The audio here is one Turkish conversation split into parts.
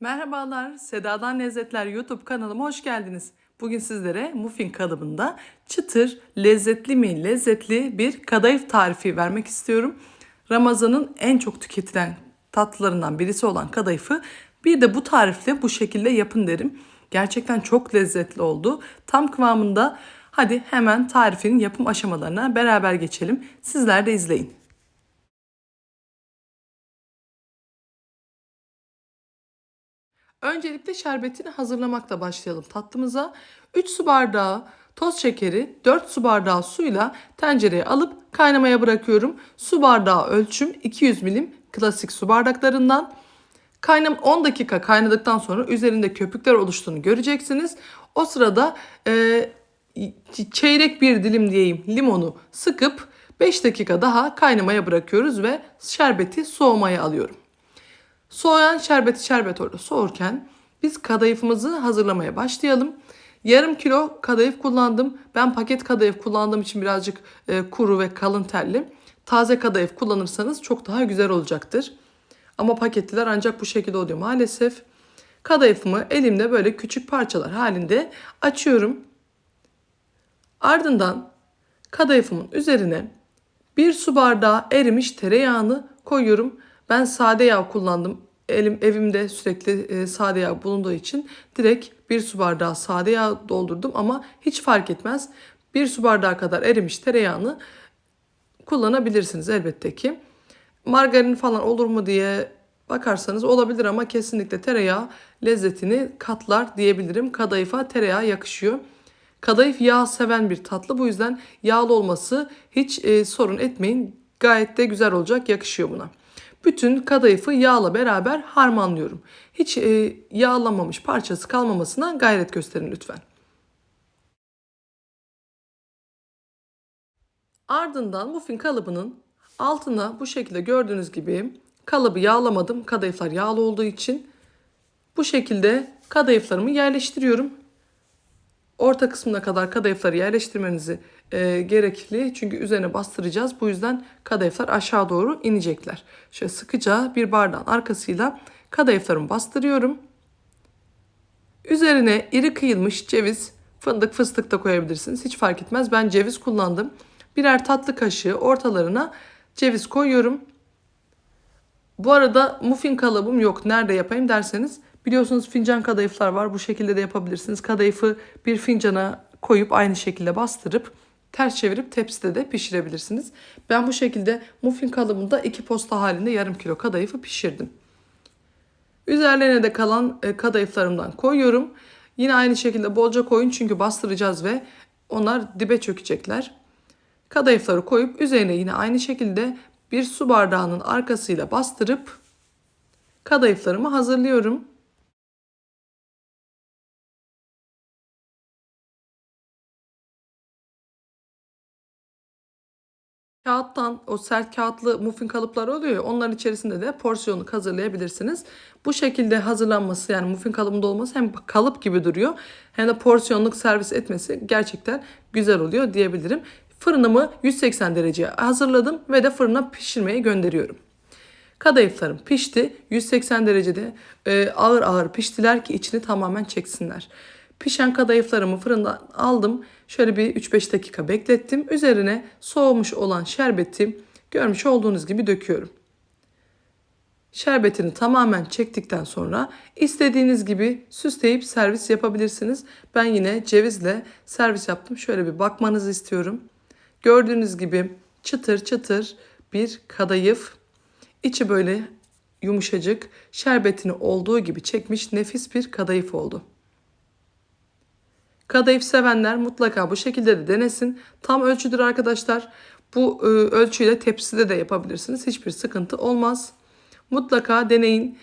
Merhabalar, Seda'dan Lezzetler YouTube kanalıma hoş geldiniz. Bugün sizlere muffin kalıbında çıtır, lezzetli mi lezzetli bir kadayıf tarifi vermek istiyorum. Ramazan'ın en çok tüketilen tatlılarından birisi olan kadayıfı bir de bu tarifle bu şekilde yapın derim. Gerçekten çok lezzetli oldu. Tam kıvamında. Hadi hemen tarifin yapım aşamalarına beraber geçelim. Sizler de izleyin. Öncelikle şerbetini hazırlamakla başlayalım tatlımıza. 3 su bardağı toz şekeri 4 su bardağı suyla tencereye alıp kaynamaya bırakıyorum. Su bardağı ölçüm 200 milim klasik su bardaklarından. Kaynam 10 dakika kaynadıktan sonra üzerinde köpükler oluştuğunu göreceksiniz. O sırada e, çeyrek bir dilim diyeyim limonu sıkıp 5 dakika daha kaynamaya bırakıyoruz ve şerbeti soğumaya alıyorum. Soğuyan şerbeti şerbet orada soğurken biz kadayıfımızı hazırlamaya başlayalım. Yarım kilo kadayıf kullandım. Ben paket kadayıf kullandığım için birazcık e, kuru ve kalın telli. Taze kadayıf kullanırsanız çok daha güzel olacaktır. Ama paketliler ancak bu şekilde oluyor maalesef. Kadayıfımı elimde böyle küçük parçalar halinde açıyorum. Ardından kadayıfımın üzerine bir su bardağı erimiş tereyağını koyuyorum. Ben sade yağ kullandım. Elim evimde sürekli e, sade yağ bulunduğu için direkt bir su bardağı sade yağ doldurdum ama hiç fark etmez. Bir su bardağı kadar erimiş tereyağını kullanabilirsiniz elbette ki. Margarin falan olur mu diye bakarsanız olabilir ama kesinlikle tereyağı lezzetini katlar diyebilirim. Kadayıfa tereyağı yakışıyor. Kadayıf yağ seven bir tatlı bu yüzden yağlı olması hiç e, sorun etmeyin. Gayet de güzel olacak yakışıyor buna. Bütün kadayıfı yağla beraber harmanlıyorum. Hiç e, yağlamamış parçası kalmamasına gayret gösterin lütfen. Ardından muffin kalıbının altına bu şekilde gördüğünüz gibi kalıbı yağlamadım. Kadayıflar yağlı olduğu için bu şekilde kadayıflarımı yerleştiriyorum. Orta kısmına kadar kadayıfları yerleştirmenizi e, gerekli. Çünkü üzerine bastıracağız. Bu yüzden kadayıflar aşağı doğru inecekler. Şöyle sıkıca bir bardağın arkasıyla kadayıflarımı bastırıyorum. Üzerine iri kıyılmış ceviz, fındık, fıstık da koyabilirsiniz. Hiç fark etmez. Ben ceviz kullandım. Birer tatlı kaşığı ortalarına ceviz koyuyorum. Bu arada muffin kalıbım yok. Nerede yapayım derseniz biliyorsunuz fincan kadayıflar var. Bu şekilde de yapabilirsiniz. Kadayıfı bir fincana koyup aynı şekilde bastırıp ters çevirip tepside de pişirebilirsiniz. Ben bu şekilde muffin kalıbında iki posta halinde yarım kilo kadayıfı pişirdim. Üzerlerine de kalan e, kadayıflarımdan koyuyorum. Yine aynı şekilde bolca koyun çünkü bastıracağız ve onlar dibe çökecekler. Kadayıfları koyup üzerine yine aynı şekilde bir su bardağının arkasıyla bastırıp kadayıflarımı hazırlıyorum. Kağıttan o sert kağıtlı muffin kalıpları oluyor ya onların içerisinde de porsiyonluk hazırlayabilirsiniz. Bu şekilde hazırlanması yani muffin kalıbında olması hem kalıp gibi duruyor hem de porsiyonluk servis etmesi gerçekten güzel oluyor diyebilirim. Fırınımı 180 dereceye hazırladım ve de fırına pişirmeye gönderiyorum. Kadayıflarım pişti. 180 derecede e, ağır ağır piştiler ki içini tamamen çeksinler. Pişen kadayıflarımı fırından aldım. Şöyle bir 3-5 dakika beklettim. Üzerine soğumuş olan şerbeti görmüş olduğunuz gibi döküyorum. Şerbetini tamamen çektikten sonra istediğiniz gibi süsleyip servis yapabilirsiniz. Ben yine cevizle servis yaptım. Şöyle bir bakmanızı istiyorum. Gördüğünüz gibi çıtır çıtır bir kadayıf. İçi böyle yumuşacık, şerbetini olduğu gibi çekmiş nefis bir kadayıf oldu. Kadayıf sevenler mutlaka bu şekilde de denesin. Tam ölçüdür arkadaşlar. Bu e, ölçüyle tepside de yapabilirsiniz. Hiçbir sıkıntı olmaz. Mutlaka deneyin.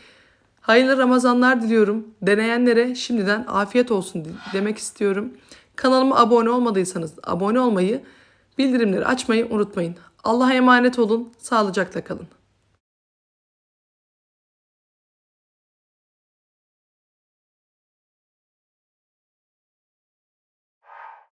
Hayırlı Ramazanlar diliyorum. Deneyenlere şimdiden afiyet olsun demek istiyorum. Kanalıma abone olmadıysanız abone olmayı, bildirimleri açmayı unutmayın. Allah'a emanet olun. Sağlıcakla kalın.